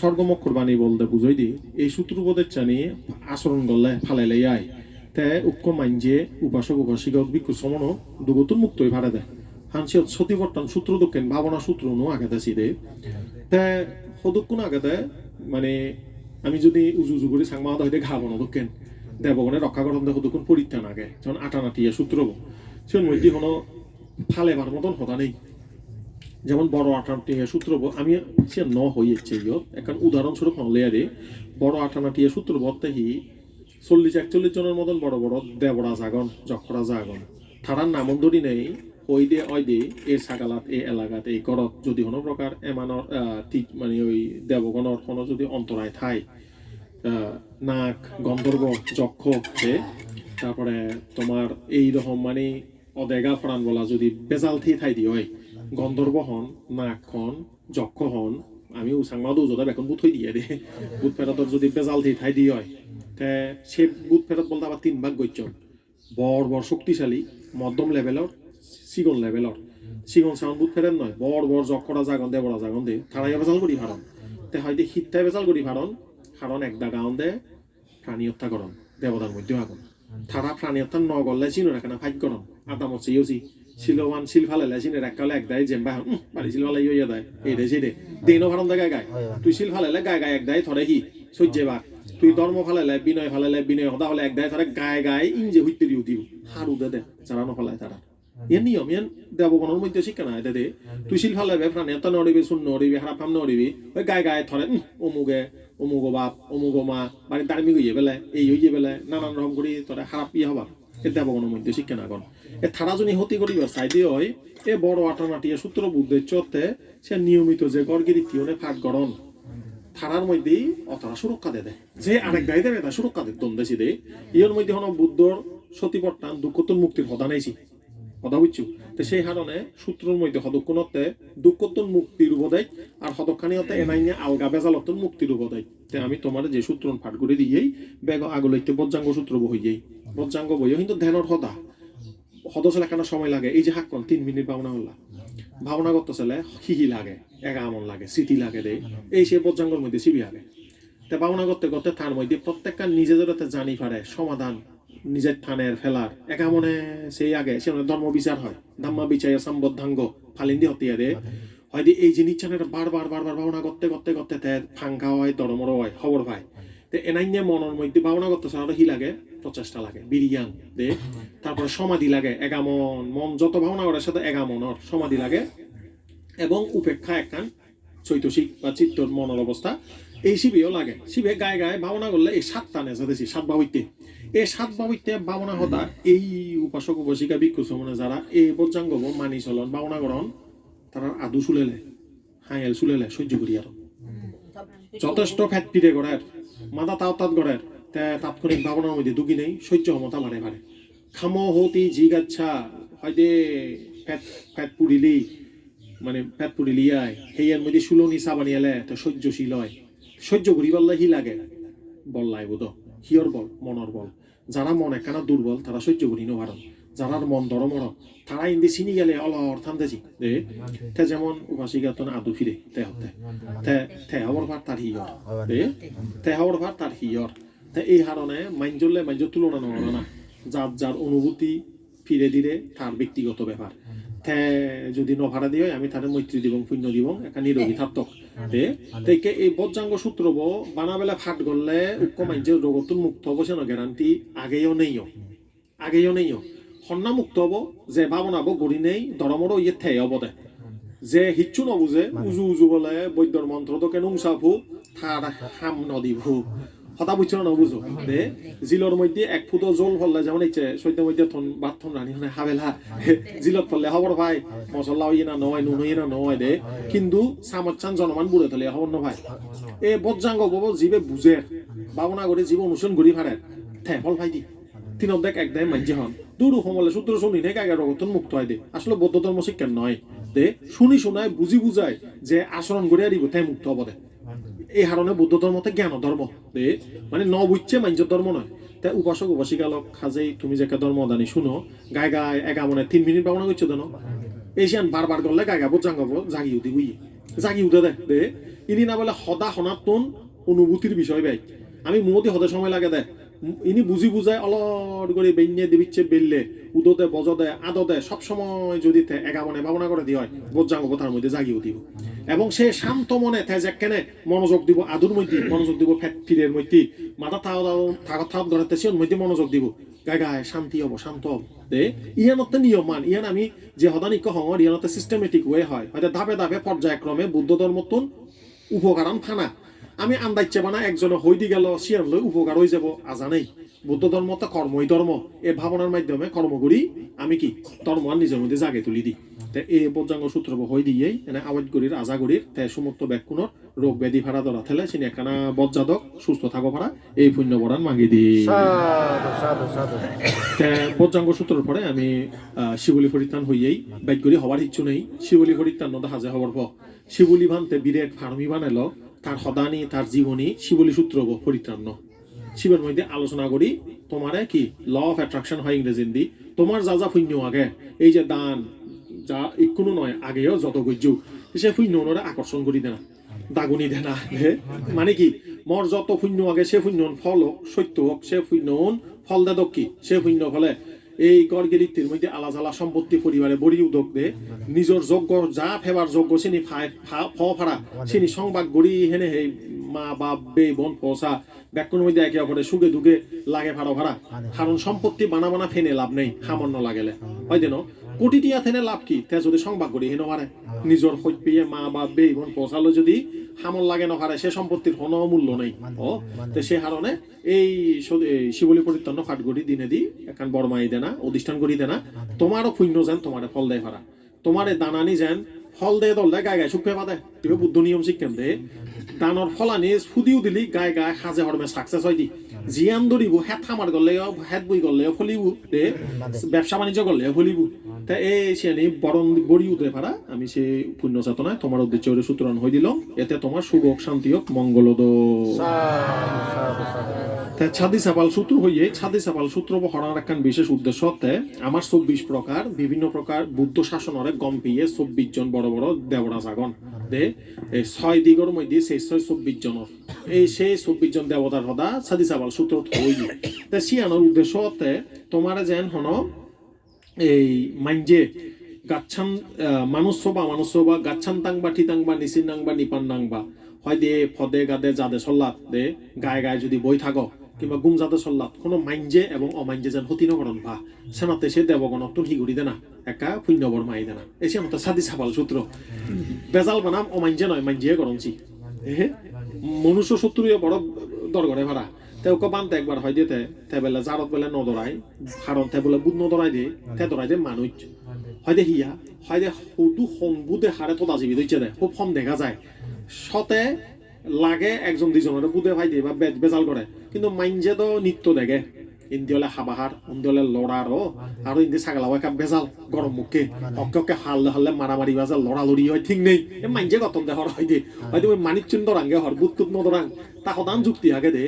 স্বর্গমক্ষর বাণী বলতে বুঝই দি, এই সূত্রবোধের চানি আচরণ করলে ফালাইলে আয়। তে উক্ক মাইনজে উপাসক উপাসিকক বিক্ষু সমন দুগতুন মুক্ত হয়ে ভাড়া দেয় হানসি সতীবর্তন সূত্র দক্ষিণ ভাবনা সূত্র নো আগে দেছি দে। তে সদক্ষণ দেয় মানে আমি যদি উজু উজু করে সাংমা হইতে ঘাব না দক্ষিণ দেবগণে রক্ষা করন দেখো দক্ষিণ পরিত্রাণ আগে, যখন আটানাটিয়া সূত্র সেন মধ্যে কোনো ফালেবার মতন হতা নেই। যেমন বড় আটানাটিয়া সূত্র আমি সে ন হইয়েছে ইয়ত এখন উদাহরণস্বরূপ হলে দে। বড় আটানাটিয়া সূত্র বত্তাহি চল্লিশ একচল্লিশ জনের মতন বড় বড় দেবরা জাগন যক্ষরা জাগন তারার নামন ধরি নেই। ওই দে ওই দে এই ছাগালাত এই এলাকাত এই ঘরত যদি কোনো প্রকার এমানৰ আহ, ঠিক মানে ওই দেবগণর কোনো যদি অন্তরায় আহ, নাক গন্ধর্ব যক্ষ দে। তারপরে তোমার এই রকম মানে অদেগা ফরান বলা যদি বেজাল থি ঠাই দি হয় গন্ধর্ব হন নাক হন যক্ষ হন আমি উসাংমাদু যদা বেকন বুথ হই দিয়ে দে। বুথ ফেরতর যদি বেজাল থি ঠাই দি হয়, তে সে বুথ ফেরত বলতে আবার তিন ভাগ গজ্জন বড় বড় শক্তিশালী মধ্যম লেভেলর সিগন লেভেলর সিগন সাউন্ড বুথ ফেরেন নয় বড় বড় যক্ষরা জাগন দে বড় জাগন দে তারাই বেজাল করি ভারণ তে হয়তো শীতটাই বেজাল করি ভারণ কারণ একদা গাউন দে প্রাণী হত্যা করন দেবতার মধ্যে আগুন তারা প্রাণী হত্যা ন গল্লে চিনো রাখে না ফাইট করন আদাম হচ্ছে জেম্বা হুম বাড়ি শিল ফালে ইয়ে দেয় এই দে সেই দে। দেনো ভারণ দে গায় গায় তুই শিল ফালে গায় গায় একদাই ধরে হি সহ্যে বা তুই ধর্ম ফালাইলে বিনয় ফালাইলে বিনয় হদা হলে একদাই ধরে গায়ে গায়ে ইঞ্জে হইতে দিও দিও হারু দে দে যারা নফালায় তারা ইয়ান নিয়ম ইয়ান দেবগণের মধ্যে শিক্ষা নাই দে দে। তুই শিল ফালাইবে প্রাণী এত নড়িবি শূন্য নড়িবি হারা ফাম নড়িবি ওই গায়ে গায়ে উম, অমুকে অমুক বাপ অমুক মা বাড়ি দার্মিক হইয়ে বেলে এই হইয়ে বেলে নানান রকম করি তোরা খারাপ ইয়ে হবা। এ দেবগণের মধ্যে শিক্ষা না কর এ থারা জনী হতি করিবার চাইদি হয় এ বড় আটানাটিয়া সূত্র বুদ্ধের চতে সে নিয়মিত যে গড়গিরি তিয়নে ফাট গরণ থানার মধ্যেই অতরা সুরক্ষা দে দেয় যে আরেক গাই দেবে তা সুরক্ষা দে দেশি দে। ইয়র মধ্যে হন বুদ্ধর সতীপট্টান দুঃখতন মুক্তির হদা নাইছি। হদা বুঝছ? তো সেই কারণে সূত্রের মধ্যে হদক্ষণতে দুঃখতন মুক্তির উপদেয় আর হদক্ষানিয়তে এনাইনে আলগা বেজালতন মুক্তির উপদেয় তে আমি তোমার যে সূত্র পাঠ করে দিয়েই বেগ আগলৈতে বজ্জাঙ্গ সূত্র বহিয়েই বজ্জাঙ্গ বইও কিন্তু ধ্যানের হদা হদসলে কেন সময় লাগে? এই যে হাক্কন, তিন মিনিট ভাবনা হল্লা ভাবনা করতে চলে হিহি লাগে এগা আমন লাগে স্মৃতি লাগে দে এই সে বজ্জাঙ্গর মধ্যে সিবি আগে তে ভাবনা করতে করতে তার মধ্যে প্রত্যেকটা নিজে যাতে জানি পারে সমাধান নিজের থানের ফেলার একা মনে সেই আগে সে ধর্ম বিচার হয়। ধাম্মা বিচার সম্বদ্ধাঙ্গ ফালিন্দি হতিয়া দে হয়তো এই জিনিস চানের বারবার বারবার ভাবনা করতে করতে করতে, তে ফাঙ্কা হয় দরমর হয়, খবর পায়। তে এনাই নিয়ে মনের মধ্যে ভাবনা করতে চাওয়াটা হি লাগে প্রচেষ্টা লাগে, বিরিয়ান, দে। তারপরে সমাধি লাগে, এগামন, মন যত ভাবনা করার সাথে এগামনের সমাধি লাগে। এবং উপেক্ষা একখান চৈতসিক বা চিত্তর মনের অবস্থা, এই শিবেও লাগে। শিবে গায়ে গায়ে ভাবনা করলে এই সাতটা নেশা দেশি সাত বাবৈতে এই সাত বাবৈতে ভাবনা হতা, এই উপাসক, উপাসিকা, ভিক্ষু, সমনে যারা এই বজ্জাঙ্গ মানি চলন ভাবনা করন তারা আদু চুলেলে হাইয়েল চুলেলে সহ্য করি আর যথেষ্ট ফ্যাট পিড়ে গড়ের মাথা তাও তাত গড়ের তে তাৎক্ষণিক ভাবনার মধ্যে দুঃখী নেই সহ্য ক্ষমতা বাড়ে বাড়ে খাম হতি জিগাচ্ছা হয়দে ফ্যাট ফ্যাট পুরিলি মানে ফ্যাট পুরিলি আয় সেইয়ার মধ্যে সুলনি চাবানি এলে তো সহ্যশীল হয় সহ্য করি বললে হি লাগে। বল লাই বোধ হিয়র বল মনর বল। যারা মন একখানা দুর্বল তারা সহ্য করি নভারণ যারার মন দরমর তারা ইন্দি চিনি গেলে অলর থামতেছি দে তে যেমন উপাসিকা তো আদু ফিরে তে হতে। তে তে হবর ভার তার হিয়র দে, তে হবর ভার তার হিয়র তে এই হারণে মাইঞ্জলে মাইঞ্জ তুলনা নয় না। যার যার অনুভূতি ফিরে দিলে তার ব্যক্তিগত ব্যাপার তে যদি নভাড়া দিয়ে আমি তাদের মৈত্রী দিব পুণ্য দিব একটা নিরোগী থাকতক দে তেকে এই বজ্জাঙ্গ সূত্র ব, বানাবেলা ফাট গললে উক্ক মাইঞ্জের রোগতুন মুক্ত হব সেন গ্যারান্টি আগেও নেইও আগেও নেইও সন্না মুক্ত হব যে ভাবনাব গড়ি নেই দরমরও ইয়ে ঠেই হব দে। যে হিচ্ছু নবুজে উজু উজু বলে বৈদ্যর মন্ত্র তো কেন উংসাফু থার হাম নদীভু হতা বুঝছ না বুঝো দে জিলর মধ্যে এক ফুটো জল ফললে যেমন ইচ্ছে সৈন্য মধ্যে থন বাত থন রানি হনে হাবেলা। জিলত ফললে হবর ভাই মশলা ইয়ে না নয় নুন ইয়ে না নয় দে। কিন্তু সামচ্চান জনমান বুড়ে থলে হবর ন ভাই এ বজ্জাঙ্গ বব জিবে বুঝে ভাবনা করে জীব অনুসরণ ঘুরি ফারে থে ফল ভাই দি তিন অর্ধেক একদাই মাঝে হন। দুরু সমলে সূত্র শুনি নে গাগা রগতন মুক্ত হয় দে। আসলে বৌদ্ধ ধর্ম শিক্ষা নয় দে। শুনি শুনায়, বুঝি বুঝায় যে আচরণ করে দিব তাই মুক্ত হব দে। এই হারণে বৌদ্ধ ধর্মতে জ্ঞান ধর্ম দে। মানে ন বুঝছে মাঞ্জ ধর্ম নয়। তাই উপাসক উপাসিকালক খাজেই তুমি যে ধর্ম দানি শুনো, গায় গায় একা মনে তিন মিনিট পাবনা করছ দেন এই সিয়ান বারবার করলে গায় গাবো জাঙ্গাবো জাগিও দি বুঝি জাগি উঠে দে দে। ইনি না বলে সদা সনাতন অনুভূতির বিষয় ভাই আমি মোদি হতে সময় লাগে দে। ইনি বুঝি বুঝায় অলট করে বেঞ্জে দিবিচ্ছে, বেললে, উদতে বজদে আদতে সব সময় যদি এগামনে ভাবনা করে দিয়ে হয় বোঝাঙ্গ কথার মধ্যে জাগি উঠিব। এবং সে শান্ত মনে তে যে কেনে মনোযোগ দিব আদুর মধ্যে মনোযোগ দিব ফ্যাক্টরির মধ্যে মাথা থাও থাকত থাকত ধরাতে সে মধ্যে মনোযোগ দিব। গায় গায় শান্তি হব, শান্ত হব। দে, ইয়ানতে নিয়ম মান ইয়ান আমি যে হদানিক্য হঙর ইয়ানতে সিস্টেমেটিক ওয়ে হয়। হয়তো ধাপে ধাপে পর্যায়ক্রমে বুদ্ধ ধর্মতুন উপকারান ফানা। আমি আন্দাইছে বানা একজনে হই দি গেল সিয়ান লই উপকার হয়ে যাব আজানেই। বুদ্ধ ধর্ম তো কর্মই ধর্ম এই ভাবনার মাধ্যমে কর্ম করি আমি কি? ধর্ম আর নিজের মধ্যে জাগে তুলি দি। তে এই বজ্রাঙ্গ সূত্র হই দিয়েই এনে আওয়াজ করির আজা করির তে সমস্ত ব্যাকুণর রোগ ব্যাধি ভাড়া ধরা থেলে চিনি একখানা বজ্জাদক সুস্থ থাকো ভাড়া এই পুণ্য বরান মাগি দি। তে বজ্রাঙ্গ সূত্রের পরে আমি শিবলি পরিত্রাণ হইয়েই বাইক করি হবার ইচ্ছু নেই। শিবলি পরিত্রাণ নদা হাজে হবার পর শিবলি ভানতে বিরেট ফার্মি বানাইল তার সদানি, তার জীবনী শিবলি সূত্র পরিত্রাণ শিবের মধ্যে আলোচনা করি, তোমারে কি ল অফ অ্যাট্রাকশন হয় ইংরেজি দি তোমার যা যা পুণ্য আগে, এই যে দান, যা ইকুনো নয়, আগেও যত গজ্জু, সে পুণ্য ওনারে আকর্ষণ করি দেনা, দাগুনি দেনা? মানে কি, মর যত পুণ্য আগে, সে পুণ্য ফল হোক, সত্য হোক, সে পুণ্য ফল দে দক্ষি সে পুণ্য ফলে এই গড়গিরিত্তির মধ্যে আলাদা সম্পত্তি পরিবারে বড়ি উদ্যোগ দে। নিজের যোগ্য, যা ফেবার যোগ্য, সিনি ফাড়া। সিনি সংবাদ গড়ি হেনে হে মা, বাপ বে বোন পৌঁছা ব্যাকুন মধ্যে একে অপরে সুগে দুগে লাগে ফাড়ো ভাড়া কারণ সম্পত্তি বানা বানা ফেনে লাভ নেই, সামান্য লাগেলে। হয় যেন কোটি টিয়া থেনে লাভ কি? তে যদি সংবাদ গড়ি হেন পারে নিজের সৈত পেয়ে মা বাপ বে বোন পৌঁছালো যদি সামল লাগে নহারে সে সম্পত্তির কোনো মূল্য নেই। ও তো সে কারণে এই শিবলি পরিত্তন্ন ফাটগড়ি দিনে দি এখান বরমাই দেনা অধিষ্ঠান করি দেনা তোমারও পুণ্য যেন তোমারে ফল দেয় ফারা তোমারে দানানি যেন ফল দে দল দে গায়ে গায়ে সুখে পাতে বুদ্ধ নিয়ম শিক্ষান দে দানৰ ফলানি ফুদিও দিলি গায়ে গায়ে সাজে হরমে সাকসেস হয় দি। জিয়ান ধরিব হেত খামার করলেও হেত বই করলেও ফলিব দে ব্যবসা বাণিজ্য করলেও ফলিব তা এই সে বরণ বড়ি পারা আমি সে পুণ্য চেতনায় তোমার উদ্দেশ্য করে সূত্রণ হয়ে দিলাম এতে তোমার শুভ হোক, শান্তি হোক মঙ্গলদ তে ছাদি সাপাল সূত্র হইয়ে ছাদি সাপাল সূত্র হরার একখান বিশেষ উদ্দেশ্য তে আমার চব্বিশ প্রকার বিভিন্ন প্রকার বুদ্ধ শাসনরে গম পিয়ে চব্বিশ জন বড় বড় দেবরা জাগন এই ছয় দিগর মধ্যে সেই ছয় চব্বিশ জনের এই সেই চব্বিশ জন দেবতার সদা ছাদি সাপাল সূত্র হই তে সিয়ানোর উদ্দেশ্য তোমার যেন হন এই মাইঞ্জে গাচ্ছান আহ, মানুষ বা মানুষ বা গাচ্ছান তাং বা ঠিতাং বা নিচিন নাং বা নিপান নাংবা হয় দে ফদে গাদে যাদে চল্লাত দে গায়ে গায়ে যদি বই থাকো। কিংবা গুম যাদে চল্লাত কোনো মাইঞ্জে এবং অমাইঞ্জে যেন হতি নকরণ ভা সেনাতে সে দেবগণক তুন হিগুড়ি দেনা, একা পুণ্যবর মাই দেনা। এসে মতো সাদি সাবাল সূত্র বেজাল বানাম অমাইঞ্জে নয় মাইঞ্জে করঞ্চি হে মনুষ্য শত্রুয়ে বড় দরগরে ভাড়া তেওকে বানতে একবার হয় দিতে তে বেলে জারত বেলে নদরাই হারন তে বলে বুধ নদরাই দে, তে দরাই দে মানুষ হয় দে হিয়া, হয় দে সুদু সংবুদে হারে তো দাজিবি দইছে দে, খুব কম দেখা যায়। সতে লাগে একজন দুজনের বুধে ভাই দিয়ে বে- বেজাল করে কিন্তু মাইঞ্জে তো নিত্য দেখে। ইন্দি হলে হাবাহার ইন্দি হলে লড়ার ও আর ইন্দি ছাগলাও একা বেজাল গরম মুখে। অকে অকে হারলে হারলে মারামারি বাজার লড়ালড়ি হয়, ঠিক নেই। এ মাইঞ্জে গতন দেহর হয় দে। হয়তো ওই মানিক চুন দরাঙ্গে হর বুত তুত নদরাং তা সদান যুক্তি আগে দে।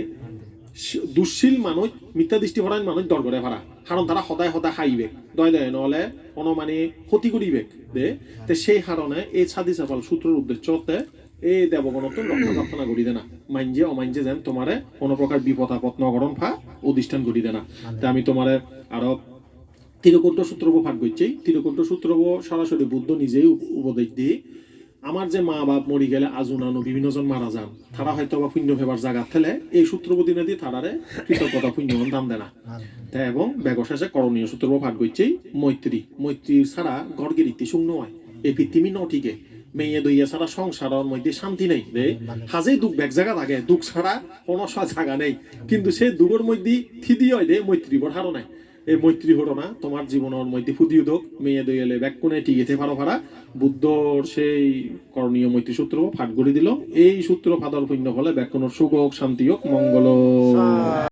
দুশ্শীল মানুষ মিথ্যা দৃষ্টি ভরান মানুষ দর করে ভাড়া কারণ তারা সদায় সদায় খাইবে দয় দয় নহলে কোনো মানে ক্ষতি করিবে দে। তে সেই কারণে এই ছাদি চাপাল সূত্রের উদ্দেশ্যতে এই দেবগণত রক্ষা প্রার্থনা করি দেনা। মাইঞ্জে অমাইঞ্জে যেন তোমারে কোনো প্রকার বিপদ আপদ নগরণ ফা অধিষ্ঠান করি দেনা। তে আমি তোমারে আরও তিরকুণ্ড সূত্রব পাঠ করছি তিরকুণ্ড সূত্রব সরাসরি বুদ্ধ নিজেই উপদেশ দিয়ে আমার যে মা বাপ মরি গেলে আজুনানো বিভিন্ন জন মারা যান তারা হয়তো বা পুণ্য ফেবার জায়গা থেলে এই সূত্রব দিনে দিয়ে তারারে কৃতজ্ঞতা, পুণ্য, দান দেনা। তা এবং বেগশেষে করণীয় সূত্র পাঠ করছি মৈত্রী মৈত্রী ছাড়া গড়গিরিতি শূন্য হয় এই পৃথিবী নটিকে মেয়ে দইয়া ছাড়া সংসারের মধ্যে শান্তি নেই রে হাজেই দুঃখ ব্যাগ জায়গা থাকে দুঃখ ছাড়া কোনো জায়গা নেই। কিন্তু সেই দুঃখের মধ্যে থিদি হয় দে মৈত্রী বড় হারো নাই। এই মৈত্রী হলো না তোমার জীবনের মধ্যে ফুদিও দোক মেয়ে দইয়ালে ব্যাগ কোনে টিকেতে পারো ভাড়া বুদ্ধর সেই করণীয় মৈত্রী সূত্র ফাট করে দিল। এই সূত্র ফাদর পুণ্য ফলে ব্যাকুণর সুখ হোক শান্তি হোক মঙ্গল